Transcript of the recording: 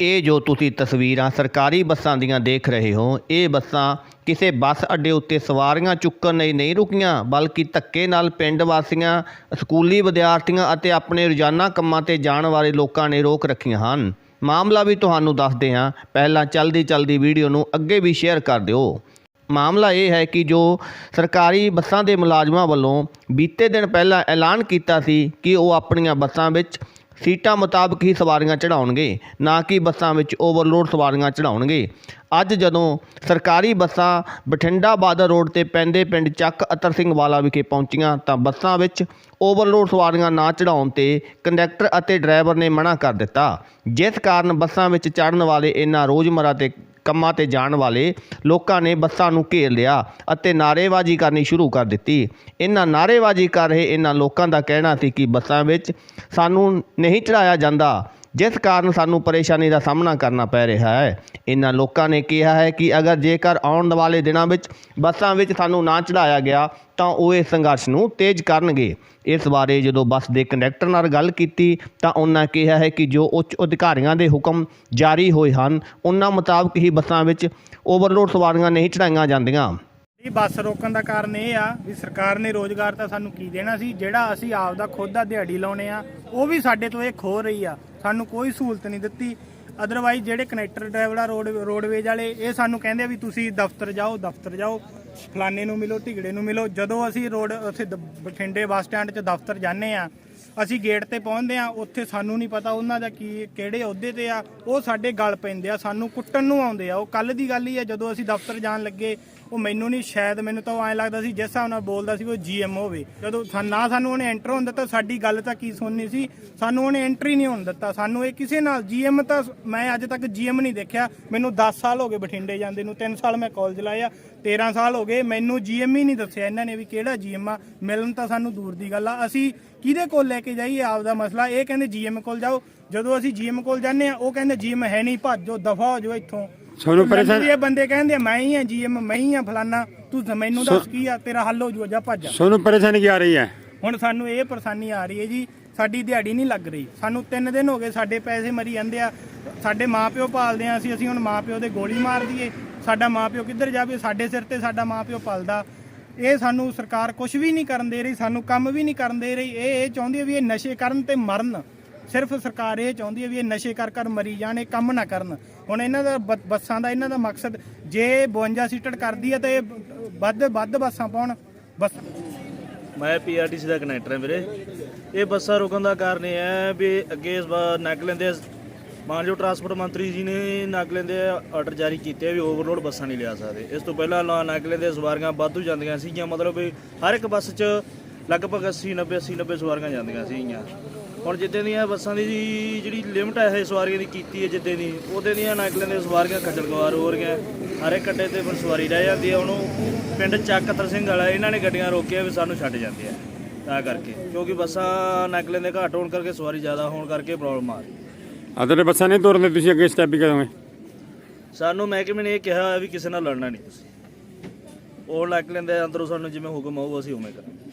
ਇਹ ਜੋ ਤੁਸੀਂ ਤਸਵੀਰਾਂ ਸਰਕਾਰੀ ਬੱਸਾਂ ਦੀਆਂ ਦੇਖ ਰਹੇ ਹੋ, ਇਹ ਬੱਸਾਂ ਕਿਸੇ ਬੱਸ ਅੱਡੇ ਉੱਤੇ ਸਵਾਰੀਆਂ ਚੁੱਕਣ ਲਈ ਨਹੀਂ ਰੁਕੀਆਂ, ਬਲਕਿ ਧੱਕੇ ਨਾਲ ਪਿੰਡ ਵਾਸੀਆਂ, ਸਕੂਲੀ ਵਿਦਿਆਰਥੀਆਂ ਅਤੇ ਆਪਣੇ ਰੋਜ਼ਾਨਾ ਕੰਮਾਂ ਤੇ ਜਾਣ ਵਾਲੇ ਲੋਕਾਂ ਨੇ ਰੋਕ ਰੱਖੀਆਂ ਹਨ। ਮਾਮਲਾ ਵੀ ਤੁਹਾਨੂੰ ਦੱਸਦੇ ਹਾਂ। ਪਹਿਲਾਂ ਚਲਦੀ ਚਲਦੀ ਵੀਡੀਓ ਨੂੰ ਅੱਗੇ ਵੀ ਸ਼ੇਅਰ ਕਰ ਦਿਓ। ਮਾਮਲਾ ਇਹ ਹੈ ਕਿ ਜੋ ਸਰਕਾਰੀ ਬੱਸਾਂ ਦੇ ਮੁਲਾਜ਼ਮਾਂ ਵੱਲੋਂ ਬੀਤੇ ਦਿਨ ਪਹਿਲਾਂ ਐਲਾਨ ਕੀਤਾ ਸੀ ਕਿ ਉਹ ਆਪਣੀਆਂ ਬੱਸਾਂ ਵਿੱਚ ਸੀਟਾਂ ਮੁਤਾਬਕ ਹੀ ਸਵਾਰੀਆਂ ਚੜਾਉਣਗੇ ਨਾ ਕਿ ਬੱਸਾਂ ਵਿੱਚ ਓਵਰਲੋਡ ਸਵਾਰੀਆਂ ਚੜਾਉਣਗੇ ਅੱਜ ਜਦੋਂ ਸਰਕਾਰੀ ਬੱਸਾਂ ਬਠਿੰਡਾ ਬਾਦਰ ਰੋਡ ਤੇ ਪੈਂਦੇ ਪਿੰਡ ਚੱਕ ਅਤਰ ਸਿੰਘ ਵਾਲਾ ਵਿਖੇ ਪਹੁੰਚੀਆਂ, ਤਾਂ ਬੱਸਾਂ ਵਿੱਚ ਓਵਰਲੋਡ ਸਵਾਰੀਆਂ ਨਾ ਚੜਾਉਣ ਤੇ ਕੰਡਕਟਰ ਅਤੇ ਡਰਾਈਵਰ ਨੇ ਮਨਾ ਕਰ ਦਿੱਤਾ। ਜਿਸ ਕਾਰਨ ਬੱਸਾਂ ਵਿੱਚ ਚੜਨ ਵਾਲੇ ਇਹਨਾਂ ਰੋਜ਼ਮਰਾ ਤੇ ਕੰਮਾਂ ਤੇ ਜਾਣ ਵਾਲੇ ਲੋਕਾਂ ਨੇ ਬੱਸਾਂ ਨੂੰ ਘੇਰ ਲਿਆ ਅਤੇ ਨਾਅਰੇਬਾਜ਼ੀ ਕਰਨੀ ਸ਼ੁਰੂ ਕਰ ਦਿੱਤੀ। ਇਹਨਾਂ ਨਾਅਰੇਬਾਜ਼ੀ ਕਰ ਰਹੇ ਇਹਨਾਂ ਲੋਕਾਂ ਦਾ ਕਹਿਣਾ ਸੀ ਕਿ ਬੱਸਾਂ ਵਿੱਚ ਸਾਨੂੰ ਨਹੀਂ ਚੜਾਇਆ ਜਾਂਦਾ। ਜਿਸ ਕਾਰਨ ਸਾਨੂੰ ਪਰੇਸ਼ਾਨੀ ਦਾ ਸਾਹਮਣਾ ਕਰਨਾ ਪੈ ਰਿਹਾ ਹੈ। ਇਹਨਾਂ ਲੋਕਾਂ ਨੇ ਕਿਹਾ ਹੈ ਕਿ ਅਗਰ ਜੇਕਰ ਆਉਣ ਵਾਲੇ ਦਿਨਾਂ ਵਿੱਚ ਬੱਸਾਂ ਵਿੱਚ ਸਾਨੂੰ ਨਾ ਚੜਾਇਆ ਗਿਆ, ਤਾਂ ਉਹ ਇਸ ਸੰਘਰਸ਼ ਨੂੰ ਤੇਜ਼ ਕਰਨਗੇ। ਇਸ ਬਾਰੇ ਜਦੋਂ ਬੱਸ ਦੇ ਕੰਡਕਟਰ ਨਾਲ ਗੱਲ ਕੀਤੀ, ਤਾਂ ਉਹਨਾਂ ਕਿਹਾ ਹੈ ਕਿ ਜੋ ਉੱਚ ਅਧਿਕਾਰੀਆਂ ਦੇ ਹੁਕਮ ਜਾਰੀ ਹੋਏ ਹਨ, ਉਹਨਾਂ ਮੁਤਾਬਕ ਹੀ ਬੱਸਾਂ ਵਿੱਚ ਓਵਰਲੋਡ ਸਵਾਰੀਆਂ ਨਹੀਂ ਚੜਾਈਆਂ ਜਾਂਦੀਆਂ। ਇਹ ਬੱਸ ਰੋਕਣ ਦਾ ਕਾਰਨ ਇਹ ਆ ਵੀ ਸਰਕਾਰ ਨੇ ਰੋਜ਼ਗਾਰ ਤਾਂ ਸਾਨੂੰ ਕੀ ਦੇਣਾ ਸੀ, ਜਿਹੜਾ ਅਸੀਂ ਆਪ ਦਾ ਖੁਦ ਦਾ ਦਿਹਾੜੀ ਲਾਉਣੇ ਆ, ਉਹ ਵੀ ਸਾਡੇ ਤੋਂ ਇਹ ਖੋ ਰਹੀ ਆ। ਸਾਨੂੰ ਕੋਈ ਸਹੂਲਤ ਨਹੀਂ ਦਿੱਤੀ। ਅਦਰਵਾਈਜ਼ ਜਿਹੜੇ ਕਨੈਕਟਰ ਡਰਾਈਵਰ ਆ ਰੋਡ ਰੋਡਵੇਜ ਵਾਲੇ, ਇਹ ਸਾਨੂੰ ਕਹਿੰਦੇ ਆ ਵੀ ਤੁਸੀਂ ਦਫ਼ਤਰ ਜਾਓ ਦਫ਼ਤਰ ਜਾਓ। ਫਲਾਣੇ ਨੂੰ ਮਿਲੋ ਢਿਗੜੇ ਨੂੰ ਮਿਲੋ। ਜਦੋਂ ਅਸੀਂ ਰੋਡ ਉੱਥੇ ਬਠਿੰਡੇ ਬੱਸ ਸਟੈਂਡ 'ਚ ਦਫ਼ਤਰ ਜਾਂਦੇ ਆ, ਅਸੀਂ ਗੇਟ ਤੇ ਪਹੁੰਚਦੇ ਆ, ਉੱਥੇ ਸਾਨੂੰ ਨਹੀਂ ਪਤਾ ਉਹਨਾਂ ਦਾ ਕੀ, ਕਿਹੜੇ ਅਹੁਦੇ ਤੇ ਆ। ਉਹ ਸਾਡੇ ਗਲ ਪੈਂਦੇ ਆ, ਸਾਨੂੰ ਕੁੱਟਣ ਨੂੰ ਆਉਂਦੇ ਆ। ਉਹ ਕੱਲ ਦੀ ਗੱਲ ਹੀ ਆ, ਜਦੋਂ ਅਸੀਂ ਦਫ਼ਤਰ ਜਾਣ ਲੱਗੇ ਉਹ ਮੈਨੂੰ ਨਹੀਂ, ਸ਼ਾਇਦ ਮੈਨੂੰ ਤਾਂ ਐਂ ਲੱਗਦਾ ਸੀ ਜਿਸ ਹਿਸਾਬ ਨਾਲ ਬੋਲਦਾ ਸੀ ਉਹ ਜੀਐਮ ਹੋਵੇ। ਜਦੋਂ ਸਾ- ਨਾ ਸਾਨੂੰ ਉਹਨੇ ਐਂਟਰ ਹੋਣ ਦਿੱਤਾ, ਸਾਡੀ ਗੱਲ ਤਾਂ ਕੀ ਸੁਣਨੀ ਸੀ? ਸਾਨੂੰ ਉਹਨੇ ਐਂਟਰੀ ਨਹੀਂ ਹੋਣ ਦਿੱਤਾ। ਸਾਨੂੰ ਇਹ ਕਿਸੇ ਨਾਲ ਜੀਐਮ ਤਾਂ ਮੈਂ ਅੱਜ ਤੱਕ ਜੀਐਮ ਨਹੀਂ ਦੇਖਿਆ। ਮੈਨੂੰ 10 ਸਾਲ ਹੋ ਗਏ ਬਠਿੰਡੇ ਜਾਂਦੇ ਨੂੰ। 3 ਸਾਲ ਮੈਂ ਕਾਲਜ ਲਾਇਆ 13 ਸਾਲ ਹੋ ਗਏ। ਮੈਨੂੰ ਜੀਐਮ ਹੀ ਨਹੀਂ ਦੱਸਿਆ ਇਹਨਾਂ ਨੇ ਵੀ ਕਿਹੜਾ ਜੀਐਮ ਆ। ਮਿਲਣ ਤਾਂ ਸਾਨੂੰ ਦੂਰ ਦੀ ਗੱਲ ਆ। ਅਸੀਂ ਕਿਹਦੇ ਕੋਲ ਲੈ ਕੇ ਜਾਈਏ ਆਪ ਦਾ ਮਸਲਾ? ਇਹ ਕਹਿੰਦੇ ਜੀਐਮ ਕੋਲ ਜਾਓ। ਜਦੋਂ ਅਸੀਂ ਜੀਐਮ ਕੋਲ ਜਾਂਦੇ ਆ, ਉਹ ਕਹਿੰਦੇ ਜੀਐਮ ਹੈ ਨਹੀਂ। ਭੱਜੋ ਦਫਾ ਹੋ ਜਾਓ ਇੱਥੋਂ। ਮੈਨੂੰ ਪਰੇਸ਼ਾਨ ਇਹ ਬੰਦੇ ਕਹਿੰਦੇ ਮੈਂ ਹੀ ਆ ਜੀਐਮ ਮੈਂ ਹੀ ਆ ਫਲਾਨਾ ਤੂੰ ਤਾਂ ਮੈਨੂੰ ਦੱਸ ਕੀ ਆ ਤੇਰਾ ਹੱਲ ਹੋ ਜੂਗਾ ਜਾ ਭੱਜ ਜਾ। ਤੁਹਾਨੂੰ ਪਰੇਸ਼ਾਨੀ ਕੀ ਆ ਰਹੀ ਹੈ? ਹੁਣ ਸਾਨੂੰ ਇਹ ਪਰੇਸ਼ਾਨੀ ਆ ਰਹੀ ਹੈ ਜੀ ਸਾਡੀ ਦਿਹਾੜੀ ਨਹੀਂ ਲੱਗ ਰਹੀ। ਸਾਨੂੰ 3 ਦਿਨ ਹੋ ਗਏ ਸਾਡੇ ਪੈਸੇ ਮਰੀ ਜਾਂਦੇ ਆ ਸਾਡੇ ਮਾਪਿਓ ਪਾਲਦੇ ਆ ਅਸੀਂ ਅਸੀਂ ਹੁਣ ਮਾਪਿਓ ਦੇ ਗੋਲੀ ਮਾਰ ਦਈਏ। ਸਾਡਾ ਮਾਪਿਓ ਕਿੱਧਰ ਜਾਵੇ ਸਾਡੇ ਸਿਰ ਤੇ ਸਾਡਾ ਮਾਪਿਓ ਪਲਦਾ। ਇਹ ਸਾਨੂੰ ਸਰਕਾਰ ਕੁਝ ਵੀ ਨਹੀਂ ਕਰਨ ਦੇ ਰਹੀ ਸਾਨੂੰ ਕੰਮ ਵੀ ਨਹੀਂ ਕਰਨ ਦੇ ਰਹੀ। ਇਹ ਇਹ ਚਾਹੁੰਦੀ ਹੈ ਵੀ ਇਹ ਨਸ਼ੇ ਕਰਨ ਤੇ ਮਰਨ। ਸਿਰਫ ਸਰਕਾਰ ਇਹ ਚਾਹੁੰਦੀ ਹੈ ਵੀ ਇਹ ਨਸ਼ੇ ਕਰ ਕਰ ਮਰੀ ਜਾਣ, ਇਹ ਕੰਮ ਨਾ ਕਰਨ। ਹੁਣ ਇਹਨਾਂ ਦਾ ਬ- ਬੱਸਾਂ ਦਾ ਇਹਨਾਂ ਦਾ ਮਕਸਦ ਜੇ 52 ਸੀਟਡ ਕਰਦੀ ਹੈ ਤਾਂ ਇਹ ਵੱਧ ਵੱਧ ਬੱਸਾਂ ਪਾਉਣ। ਬੱਸ ਮੈਂ ਪੀਆਰਟੀਸੀ ਦਾ ਕਨੈਕਟਰ ਹਾਂ ਵੀਰੇ। ਇਹ ਬੱਸਾਂ ਰੁਕਣ ਦਾ ਕਾਰਨ ਇਹ ਹੈ ਵੀ ਅੱਗੇ ਇਸ ਵਾਰ ਨੱਕ ਲੈਂਦੇ ਮਾਨਯੋਗ ਟਰਾਂਸਪੋਰਟ ਮੰਤਰੀ ਜੀ ਨੇ ਨਾਗਲੈਂਡ ਦੇ ਆਰਡਰ ਜਾਰੀ ਕੀਤੇ ਵੀ ਓਵਰਲੋਡ ਬੱਸਾਂ ਨਹੀਂ ਲਿਆ ਸਕਦੇ। ਇਸ ਤੋਂ ਪਹਿਲਾਂ ਲਾ ਦੇ ਸਵਾਰੀਆਂ ਵਾਧੂ ਜਾਂਦੀਆਂ ਸੀਗੀਆਂ। ਮਤਲਬ ਵੀ ਹਰ ਇੱਕ ਬੱਸ 'ਚ ਲਗਭਗ 80 90 80 90 ਸਵਾਰੀਆਂ ਜਾਂਦੀਆਂ ਸੀਗੀਆਂ। ਹੁਣ ਜਿੱਦਾਂ ਦੀਆਂ ਬੱਸਾਂ ਦੀ ਜਿਹੜੀ ਲਿਮਟ ਹੈ ਇਹ ਸਵਾਰੀਆਂ ਦੀ ਕੀਤੀ ਹੈ ਜਿੱਦਾਂ ਦੀ ਉਹਦੇ ਦੀਆਂ ਨੱਕ ਲੈਂਦੇ ਸਵਾਰੀਆਂ ਖੱਜਲ ਖਵਾਰ ਹੋ ਰਹੀਆਂ। ਹਰ ਇੱਕ ਅੱਡੇ ਤੇ ਫਿਰ ਸਵਾਰੀ ਰਹਿ ਜਾਂਦੀ ਹੈ ਉਹਨੂੰ ਪਿੰਡ ਚੱਕ ਅਤਰ ਸਿੰਘ ਵਾਲਾ ਇਹਨਾਂ ਨੇ ਗੱਡੀਆਂ ਰੋਕੀਆਂ ਵੀ ਸਾਨੂੰ ਛੱਡ ਜਾਂਦੇ ਆ ਤਾਂ ਕਰਕੇ। ਕਿਉਂਕਿ ਬੱਸਾਂ ਨੱਕ ਲੈਂਦੇ ਘੱਟ ਹੋਣ ਕਰਕੇ ਸਵਾਰੀ ਜ਼ਿਆਦਾ ਹੋਣ ਕਰਕੇ ਪ੍ਰੋਬਲਮ ਆ ਰਹੀ। ਅਦਰ ਬੱਸਾਂ ਨਹੀਂ ਤੁਰਦੇ ਤੁਸੀਂ ਅੱਗੇ ਸਟੈਪ ਹੀ ਕਰੋਗੇ। ਸਾਨੂੰ ਮਹਿਕਮੇ ਨੇ ਇਹ ਕਿਹਾ ਵੀ ਕਿਸੇ ਨਾਲ ਲੜਨਾ ਨਹੀਂ ਤੁਸੀਂ। ਉਹ ਲੱਗ ਲੈਂਦੇ ਅੰਦਰੋਂ ਸਾਨੂੰ ਜਿਵੇਂ ਹੁਕਮ ਆਊ ਅਸੀਂ ਉਵੇਂ ਕਰਾਂਗੇ।